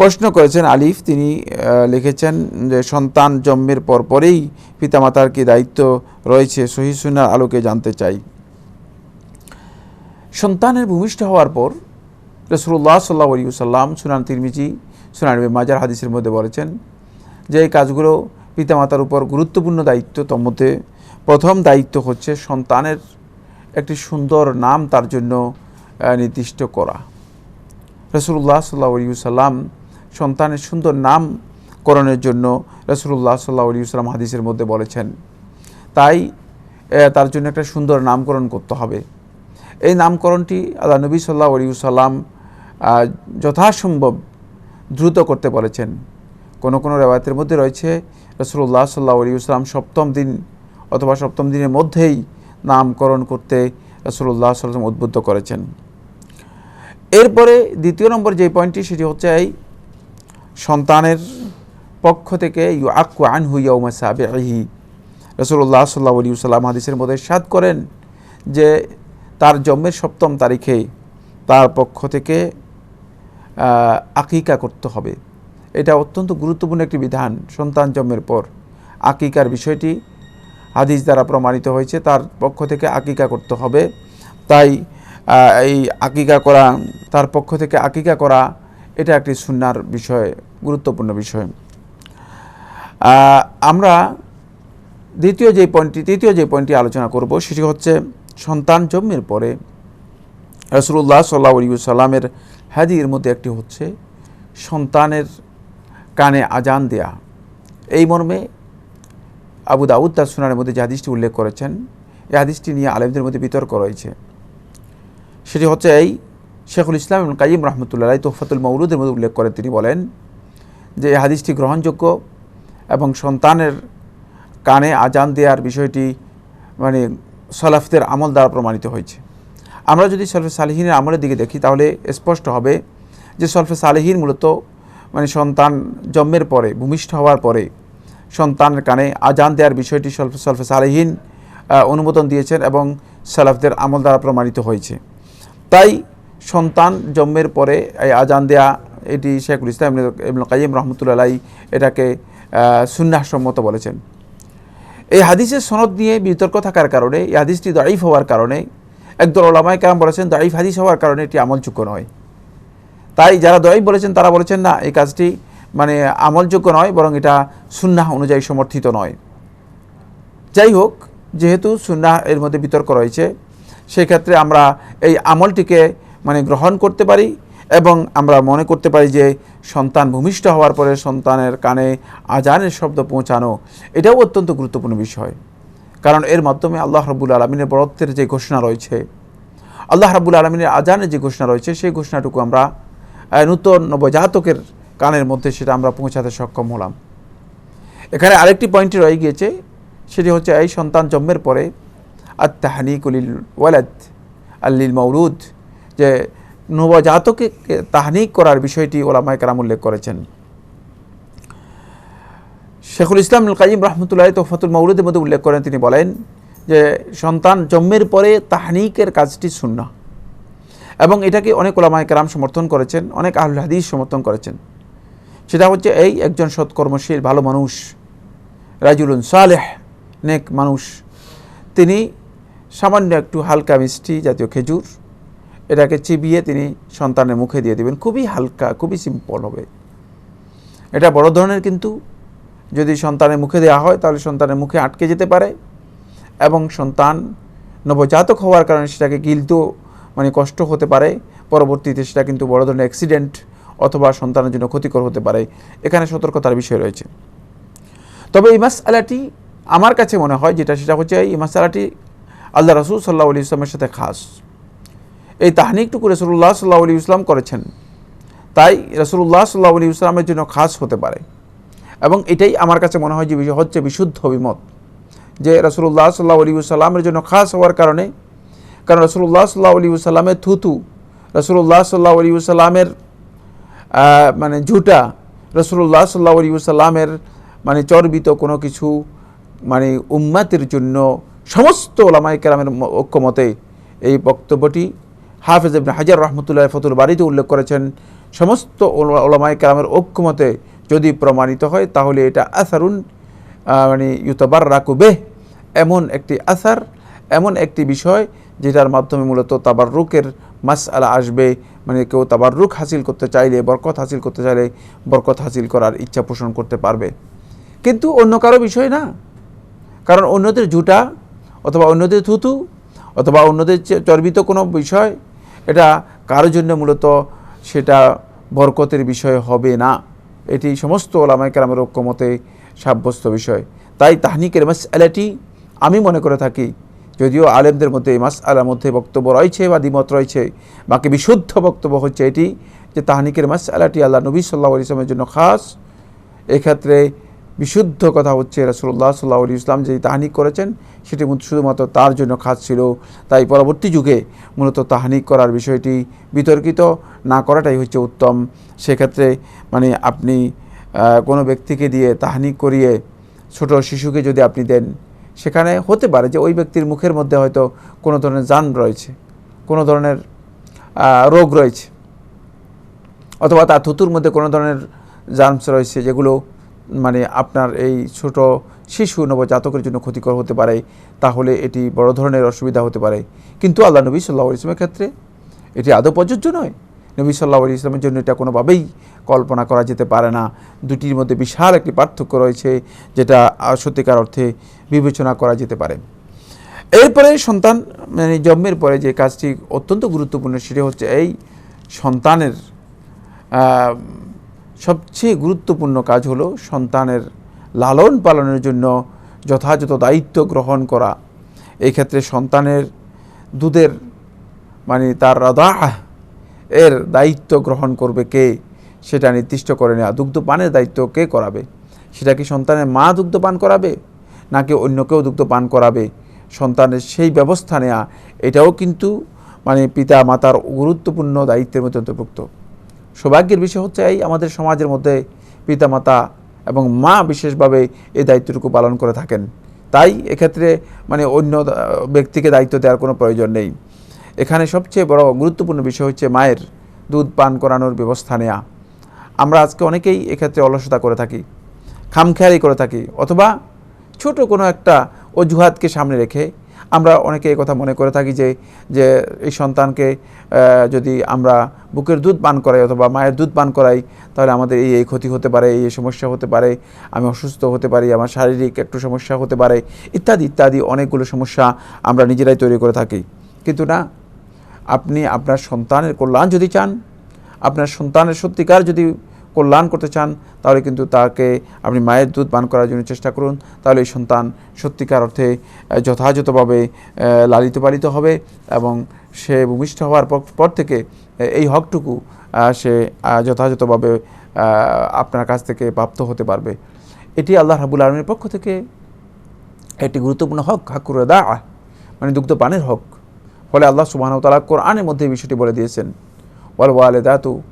প্রশ্ন করেছেন আলিফ। তিনি লিখেছেন যে সন্তান জন্মের পর পরেই পিতামাতার কি দায়িত্ব রয়েছে সহি সুনার আলোকে জানতে চাই। সন্তানের ভূমিষ্ঠ হওয়ার পর রসুল্লাহ সাল্লাহ সাল্লাম সুনান তিরমিজি, সুনান মাজার হাদিসের মধ্যে বলেছেন যে এই কাজগুলো পিতামাতার উপর গুরুত্বপূর্ণ দায়িত্ব। তোর মধ্যে প্রথম দায়িত্ব হচ্ছে সন্তানের একটি সুন্দর নাম তার জন্য নির্দিষ্ট করা। রসুল্লাহ সাল্লাহ সাল্লাম সন্তানের সুন্দর নামকরণের জন্য রসুল্লাহ সাল্লাহ সাল্লাম হাদিসের মধ্যে বলেছেন। তাই তার জন্য একটা সুন্দর নামকরণ করতে হবে। এই নামকরণটি আল্লাহ নবী সাল্লাহ সাল্লাম যথাসম্ভব দ্রুত করতে বলেছেন। কোনো কোনো রেওয়ায়তের মধ্যে রয়েছে রসুল্লাহ সাল্লাহ সাল্লাম সপ্তম দিন অথবা সপ্তম দিনের মধ্যেই নামকরণ করতে রসুল্লাহ সাল্লাম উদ্বুদ্ধ করেছেন। এরপরে দ্বিতীয় নম্বর যে পয়েন্টটি, সেটি হচ্ছে সন্তানের পক্ষ থেকে ইউ আকু আন হুইয়া সাবেহি রসুল্লাহ সাল্লাহ আলী সাল্লাম হাদিসের মধ্যে সাদ করেন যে তার জন্মের সপ্তম তারিখে তার পক্ষ থেকে আকিকা করতে হবে। এটা অত্যন্ত গুরুত্বপূর্ণ একটি বিধান সন্তান জন্মের পর। আকিকার বিষয়টি হাদিস দ্বারা প্রমাণিত হয়েছে, তার পক্ষ থেকে আকিকা করতে হবে। তাই এই আকিকা করা, তার পক্ষ থেকে আকিকা করা এটা একটি সুন্নার বিষয়, গুরুত্বপূর্ণ বিষয়। আমরা দ্বিতীয় যে পয়েন্টটি তৃতীয় যে পয়েন্টটি আলোচনা করব সেটি হচ্ছে সন্তান জন্মের পরে রসুল্লাহ সাল্লাহ আলী সাল্লামের হাদির মধ্যে একটি হচ্ছে সন্তানের কানে আজান দেয়া। এই মর্মে আবু দাউদ তার সুনানের মধ্যে যে হাদিসটি উল্লেখ করেছেন, এই হাদিসটি নিয়ে আলেমদের মধ্যে বিতর্ক রয়েছে। সেটি হচ্ছে এই শেখুল ইসলাম এবং কাইম রহমতুল্লাহ তোহফাতুল মৌলুদের মধ্যে উল্লেখ করে তিনি বলেন যে এই হাদিসটি গ্রহণযোগ্য এবং সন্তানের কানে আজান দেওয়ার বিষয়টি মানে সলাফদের আমল দ্বারা প্রমাণিত হয়েছে। আমরা যদি সলফে সালেহিনের আমলের দিকে দেখি তাহলে স্পষ্ট হবে যে সলফে সালেহিন মূলত মানে সন্তান জন্মের পরে, ভূমিষ্ঠ হওয়ার পরে সন্তানের কানে আজান দেওয়ার বিষয়টি সলফে সলফে সালেহিন অনুমোদন দিয়েছেন এবং সালাফদের আমল দ্বারা প্রমাণিত হয়েছে। তাই সন্তান জন্মের পরে এই আজান দেয়া, এটি শেখুল ইসলাম ইবনুল কাইম রহমতুল্লাহ এটাকে সুন্নাহসম্মত বলেছেন। এই হাদিসের সনদ নিয়ে বিতর্ক থাকার কারণে, এই হাদিসটি দাইফ হওয়ার কারণে, একদল ওলামায় কালাম বলেছেন দাইফ হাদিস হওয়ার কারণে এটি আমলযোগ্য নয়। তাই যারা দয়ীফ বলেছেন, তারা বলেছেন, না, এই কাজটি মানে আমলযোগ্য নয়, বরং এটা সুন্নাহ অনুযায়ী সমর্থিত নয়। যাই হোক, যেহেতু সুন্নাহ এর মধ্যে বিতর্ক রয়েছে, সেক্ষেত্রে আমরা এই আমলটিকে মানে গ্রহণ করতে পারি এবং আমরা মনে করতে পারি যে সন্তান ভূমিষ্ঠ হওয়ার পরে সন্তানের কানে আজানের শব্দ পৌঁছানো, এটাও অত্যন্ত গুরুত্বপূর্ণ বিষয়। কারণ এর মাধ্যমে আল্লাহ রবুল আলমিনের বরত্বের যে ঘোষণা রয়েছে, আল্লাহ রাবুল আলমিনের আজানের যে ঘোষণা রয়েছে, সেই ঘোষণাটুকু আমরা নূতন নবজাতকের কানের মধ্যে সেটা আমরা পৌঁছাতে সক্ষম হলাম। এখানে আরেকটি পয়েন্ট রয়ে গিয়েছে, সেটি হচ্ছে এই সন্তান জন্মের পরে আর তাহানিকুলিল ওয়ালাদ আল্লিল মৌরুদ যে নবজাতকে তাহানিক করার বিষয়টি ওলামায় কারাম উল্লেখ করেছেন। শেখুল ইসলাম কাজিম রহমতুল্লাহ তোফাতুল মৌরুদের মধ্যে উল্লেখ করেন, তিনি বলেন যে সন্তান জন্মের পরে তাহানিকের কাজটি শূন্য এবং এটাকে অনেক ওলামায় কারাম সমর্থন করেছেন, অনেক আহুল হাদিস সমর্থন করেছেন। সেটা হচ্ছে এই একজন সৎকর্মশীল, ভালো মানুষ, রাজুলুন সালেহ, নেক মানুষ। তিনি সামান্য একটু হালকা মিষ্টি জাতীয় খেজুর এটাকে চিবিয়ে তিনি সন্তানের মুখে দিয়ে দেবেন। খুবই হালকা, খুবই সিম্পল হবে। এটা বড় ধরনের কিন্তু, যদি সন্তানের মুখে দেওয়া হয়, তাহলে সন্তানের মুখে আটকে যেতে পারে এবং সন্তান নবজাতক হওয়ার কারণে সেটাকে গিলতেও মানে কষ্ট হতে পারে। পরবর্তীতে সেটা কিন্তু বড় ধরনের অ্যাক্সিডেন্ট অথবা সন্তানের জন্য ক্ষতিকর হতে পারে। এখানে সতর্কতার বিষয় রয়েছে। তবে এই মাসালাটি আমার কাছে মনে হয়, যেটা সেটা হচ্ছে এই মাসালাটি আল্লাহ রসুল সাল্লাহ আলী ইসলামের সাথে খাস। এই তাহানিকটুকু রসুল্লাহ সাল্লাহ আলী ইসলাম করেছেন। তাই রসুল্লাহ সাল্লাহ আলী ইসলামের জন্য খাস হতে পারে। এবং এটাই আমার কাছে মনে হয় যে হচ্ছে বিশুদ্ধ অভিমত যে রসুল্লাহ সাল্লাহ আলী সাল্লামের জন্য খাস হওয়ার কারণে, কারণ রসুল্লাহ সাল্লাহ আলী সাল্লামের থুতু রসুল্লাহ সাল্লাহ আলী সাল্লামের মানে ঝুটা রসুল্লাহ সাল্লাহ আলী সাল্লামের মানে চর্বিত কোনো কিছু মানে উম্মাতের জন্য সমস্ত ওলামাই কেরামের ম- ঐক্যমতে এই বক্তব্যটি হাফেজ ইবনে হাজার রহমতুল্লাহ ফতুল বাড়িতে উল্লেখ করেছেন, সমস্ত ওলা- ওলামায়ে কেরামের ঐক্যমতে যদি প্রমাণিত হয়, তাহলে এটা আসারুন মানে ইউতবার রাকুবে এমন একটি আসার, এমন একটি বিষয় যেটার মাধ্যমে মূলত তাবাররুকের মাস আলা আসবে। মানে কেউ তাবাররুক হাসিল করতে চাইলে, বরকত হাসিল করতে চাইলে বরকত হাসিল করার ইচ্ছা পোষণ করতে পারবে। কিন্তু অন্য কারও বিষয় না। কারণ অন্যদের ঝুটা অথবা অন্যদের থুতু অথবা অন্যদের চর্বিত কোনো বিষয় এটা কারোর জন্য মূলত সেটা বরকতের বিষয় হবে না। এটি সমস্ত ওলামাই কেরামের ঐক্যমতে সাব্যস্ত বিষয়। তাই তাহনিকের মাস আলাটি আমি মনে করে থাকি, যদিও আলেমদের মধ্যে এই মাস আলার মধ্যে বক্তব্য রয়েছে বা দ্বিমত রয়েছে, বাকি বিশুদ্ধ বক্তব্য হচ্ছে এটি যে তাহনিকের মাস আলাটি আল্লাহ নবী সাল্লাহ ইসলামের জন্য খাস। এক্ষেত্রে বিশুদ্ধ কথা হচ্ছে রসুল্লাহ সাল্লাহ আলী ইসলাম যে তাহানিক করেছেন, সেটি শুধুমাত্র তার জন্য খাস ছিল। তাই পরবর্তী যুগে মূলত তাহানিক করার বিষয়টি বিতর্কিত না করাটাই হচ্ছে উত্তম। সেক্ষেত্রে মানে আপনি কোনো ব্যক্তিকে দিয়ে তাহানিক করিয়ে ছোট শিশুকে যদি আপনি দেন, সেখানে হতে পারে যে ওই ব্যক্তির মুখের মধ্যে হয়তো কোনো ধরনের যান রয়েছে, কোনো ধরনের রোগ রয়েছে, অথবা তার থুতুর মধ্যে কোনো ধরনের জার্মস রয়েছে যেগুলো মানে আপনার এই ছোট শিশু নবজাতকের জন্য ক্ষতিকর হতে পারে, তাহলে এটি বড় ধরনের অসুবিধা হতে পারে। কিন্তু আল্লাহ নবী সাল্লাহ ইসলামের ক্ষেত্রে এটি আদৌ প্রযোজ্য নয়। নবী সাল্লাহ ইসলামের জন্য এটা কোনোভাবেই কল্পনা করা যেতে পারে না। দুটির মধ্যে বিশাল একটি পার্থক্য রয়েছে, যেটা সত্যিকার অর্থে বিবেচনা করা যেতে পারে। এরপরে সন্তান মানে জন্মের পরে যে কাজটি অত্যন্ত গুরুত্বপূর্ণ, সেটি হচ্ছে এই সন্তানের সবচেয়ে গুরুত্বপূর্ণ কাজ হলো সন্তানের লালন পালনের জন্য যথাযথ দায়িত্ব গ্রহণ করা। এই ক্ষেত্রে সন্তানের দুধের মানে তার রাদা এর দায়িত্ব গ্রহণ করবে কে সেটা নির্দিষ্ট করে নেওয়া। দুগ্ধপানের দায়িত্ব কে করাবে? সেটা কি সন্তানের মা দুগ্ধপান করাবে নাকি অন্য কেউ দুগ্ধপান করাবে? সন্তানের সেই ব্যবস্থা নেওয়া এটাও কিন্তু মানে পিতা মাতার গুরুত্বপূর্ণ দায়িত্বের মধ্যে অন্তর্ভুক্ত। সৌভাগ্যের বিষয় হচ্ছে এই, আমাদের সমাজের মধ্যে পিতামাতা এবং মা বিশেষভাবে এই দায়িত্বটুকু পালন করে থাকেন। তাই এক্ষেত্রে মানে অন্য ব্যক্তিকে দায়িত্ব দেওয়ার কোনো প্রয়োজন নেই। এখানে সবচেয়ে বড় গুরুত্বপূর্ণ বিষয় হচ্ছে মায়ের দুধ পান করানোর ব্যবস্থা নেওয়া আমরা আজকে অনেকেই এক্ষেত্রে অলসতা করে থাকি, খামখেয়ালি করে থাকি, অথবা ছোট কোনো একটা অজুহাতকে সামনে রেখে আমরা অনেকে এই কথা মনে করে থাকি যে যে এই সন্তানকে যদি আমরা বুকের দুধ পান করাই অথবা মায়ের দুধ পান করাই, তাহলে আমাদের এই এই ক্ষতি হতে পারে, এই এই সমস্যা হতে পারে, আমি অসুস্থ হতে পারি, আমার শারীরিক একটু সমস্যা হতে পারে, ইত্যাদি ইত্যাদি অনেকগুলো সমস্যা আমরা নিজেরাই তৈরি করে থাকি। কিন্তু না, আপনি আপনার সন্তানের কল্যাণ যদি চান, আপনার সন্তানের সত্যিকার যদি কল্যাণ করতে চান, তাহলে কিন্তু তাকে আপনি মায়ের দুধ পান করার জন্য চেষ্টা করুন। তাহলে এই সন্তান সত্যিকার অর্থে যথাযথভাবে লালিত পালিত হবে এবং সে ভূমিষ্ঠ হওয়ার পর- থেকে এই হকটুকু সে যথাযথভাবে আপনার কাছ থেকে প্রাপ্ত হতে পারবে। এটি আল্লাহ রাবুল আলমের পক্ষ থেকে একটি গুরুত্বপূর্ণ হক হাকুর দা মানে দুগ্ধ পানের হক। ফলে আল্লাহ সুবাহ তালা কোরআনের মধ্যে এই বিষয়টি বলে দিয়েছেন। ওয়াল ওয়ালে দাতু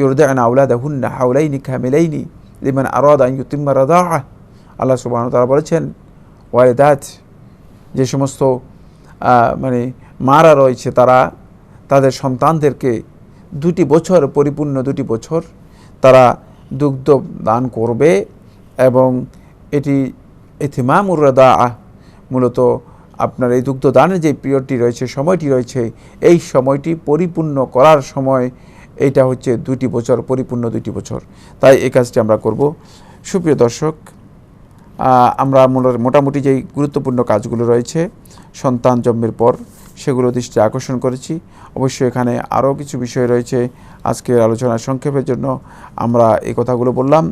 ইউরদান আউলাদাহুন্না হাউলাইনি কামিলাইনি লিমান আরাদ আন ইউতিম্মা রাদাআহ আল্লাহ সুবহানাহু ওয়া তাআলা বলেছেন ওয়ালিদাত যে সমস্ত মানে মারা রয়েছে তারা, তাদের সন্তানদেরকে দুটি বছর, পরিপূর্ণ দুটি বছর তারা দুগ্ধ দান করবে এবং এটি ইথিমামুর রাদা মূলত আপনার এই দুগ্ধ দানের যে পিরিয়ডটি রয়েছে, সময়টি রয়েছে, এই সময়টি পরিপূর্ণ করার সময় এইটা হচ্ছে দুটি বছর, পরিপূর্ণ দুটি বছর। তাই এই কাজটি আমরা করব। সুপ্রিয় দর্শক আমরা মোটামুটি যেই গুরুত্বপূর্ণ কাজগুলো রয়েছে, সন্তান জন্মের পর সেগুলো দৃষ্টি আকর্ষণ করেছি। অবশ্যই এখানে আরও কিছু বিষয় রয়েছে আজকের আলোচনা সংক্ষেপের জন্য আমরা এই কথাগুলো বললাম।